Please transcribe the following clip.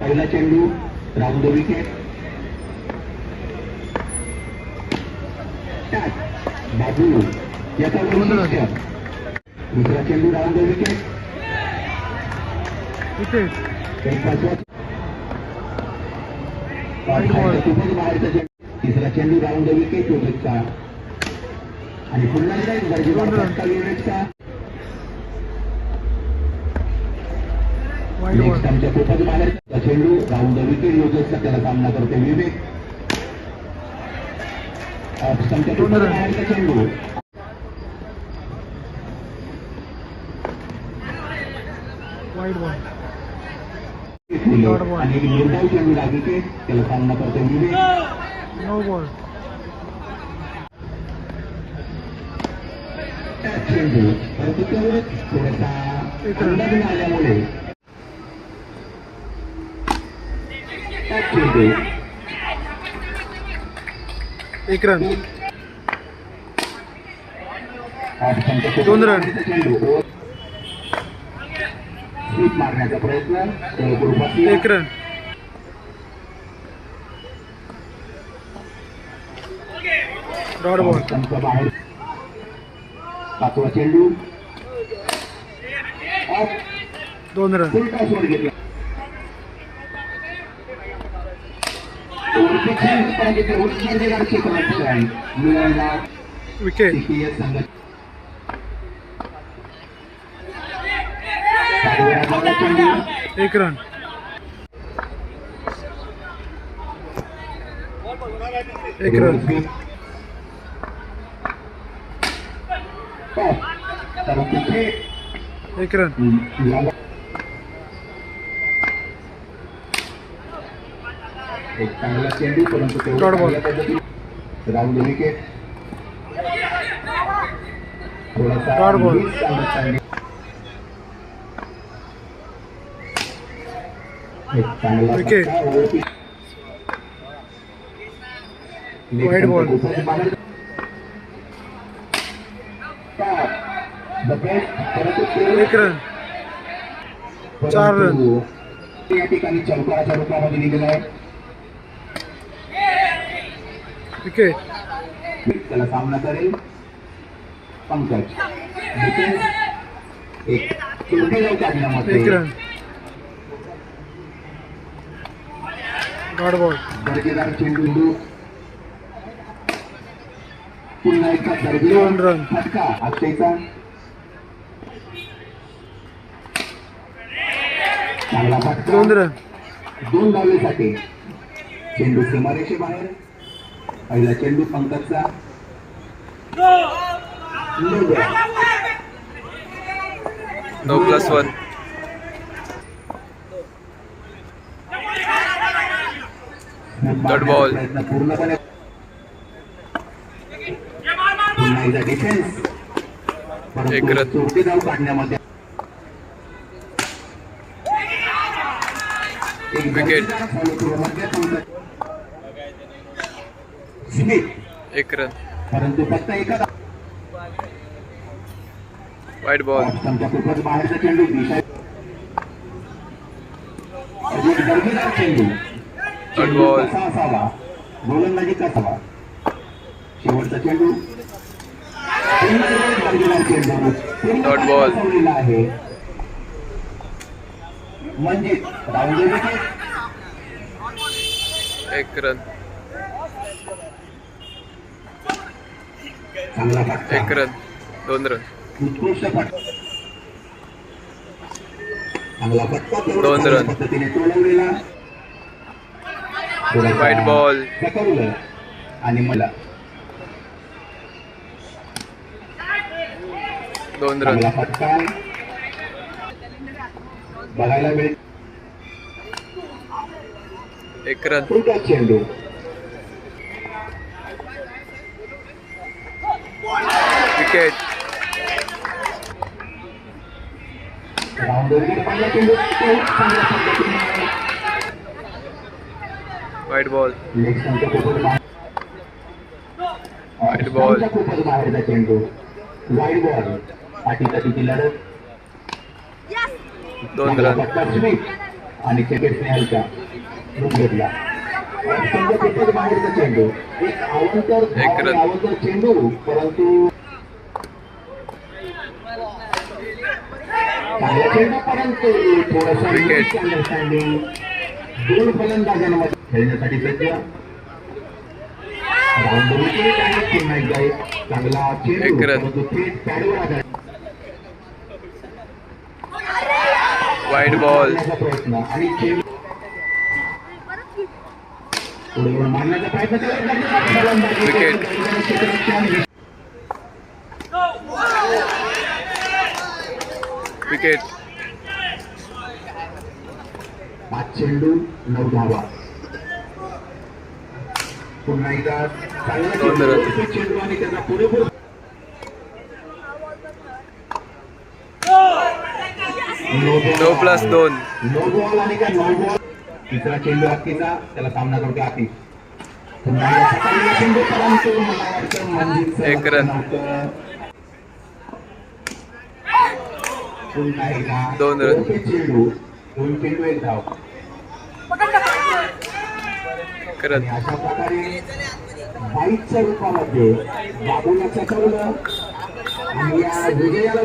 पहिला चेंडू round wicket बाबू याचा दुसरा चेंडू राऊंड विकेट तिसरा चेंडू राऊंड विकेट आणि पुन्हा नेक्स्ट बॉल आमच्या खूपच बाहेरचा चेंडू राऊंड द विकेट युजर्सचा त्याला सामना करते विवेक ऑप्शनच्या खूपच बाहेरचा चेंडू वाईड बॉल आणि एक निर्धाव चेंडू ला विकेट त्याला सामना करते विवेक नो बॉल टॅच चेंडू परंतु तेवढंच थोडासा अंदाज न आल्यामुळे टॅच चेंडू एक रन दोन रन. मारण्याचा प्रयत्न एक रन डॉट बॉल बाहेर पाचवा चेंडू. दोन रन फुल टॉस वर घेतला. विकेट एक रन एक रन एक रन एक चांगला चेंडू परंतु तेवढं Dot ball. चांगल्या पद्धतीने राऊंड विकेट थोडासा Dot ball. miss चांगला चांगली. एक चांगला Wicket. फटका वरती. Wide ball. खूपच बाहेर. Top. The best, परंतु तेवढं एक रन चार रन. परंतु या ठिकाणी चौकाराच्या रूपामध्ये निघालाय विकेट त्याला सामना करेल पंकज। एक चोटी जाऊ काढण्यामध्ये दर्जेदार चेंडू पुन्हा एकदा दर्जेदार. फटका अक्षयचा चांगला फटका। दोन धावेसाठी। चेंडू सीमारेषेबाहेर पहिला चेंडू पंकजचा No ball. No plus one. प्रयत्न पूर्णपणे एक रन. चोटी धाव काढण्यामध्ये एक Wicket. दर्जेदार follow-through मध्ये पंकज. स्मिथ एक रन परंतु फक्त एका वाईट बॉल ऑप्शनच्या खूपच बाहेरचा चेंडू दिशा एक दर्जेदार चेंडू चेंडू ball. कसा असावा गोलंदाजी कसावा शेवटचा चेंडू पुन्हा एक दर्जेदार चेंडू पूर्णपणे Dot ball. बसवलेला आहे म्हणजे राऊंड विकेट एक रन चांगला फटका एक रन दोन रन. दोन रन. ball. फेकवलं आणि मला. दोन रन. बघायला मिळेल. एक रन. चेंडू विकेट राऊंड विकेट पहिला चेंडू तो चांगल्या पद्धतीने वाईट बॉल लेग स्टंपच्या खूपच बाहेर White ball. स्टंपच्या बॉल बाहेरचा चेंडू वाईड बॉल अटीतटीची लढत दोन रन आणि क्रिकेट स्नेहलचा घेतला एक रन. चेंडू परंतु चांगला चेंडू परंतु थोडासा Wicket. अंडरस्टँडिंग दोन फलंदाजांमध्ये खेळण्यासाठी सज्ज राऊंड विकेट आणि पुन्हा एकदा एक चांगला चेंडू एक रन. परंतु थेट पॅडवर आधार वाईट बॉल मारण्याचा प्रयत्न आणि चेंडू पुढे येऊन मारण्याचा प्रयत्न करत विकेट पाच चेंडू नऊ धावा पुन्हा एकदा चांगला दोन चेंडू, रन. तो चेंडू आणि त्याचा पुरेपूर नो प्लस दोन. नो बॉल आणि का नो बॉल तिसरा चेंडू हत्तीचा त्याला सामना करतो हाती पुन्हा एकदा सकाळी चेंडू परंतु मला वाटतं मंजिलचं एक रन. नव्हतं. पुन्हा एकदा दोन रन. आणि अशा प्रकारे बाईकच्या रूपामध्ये बाबूला चटवलं. आणि या विजयाला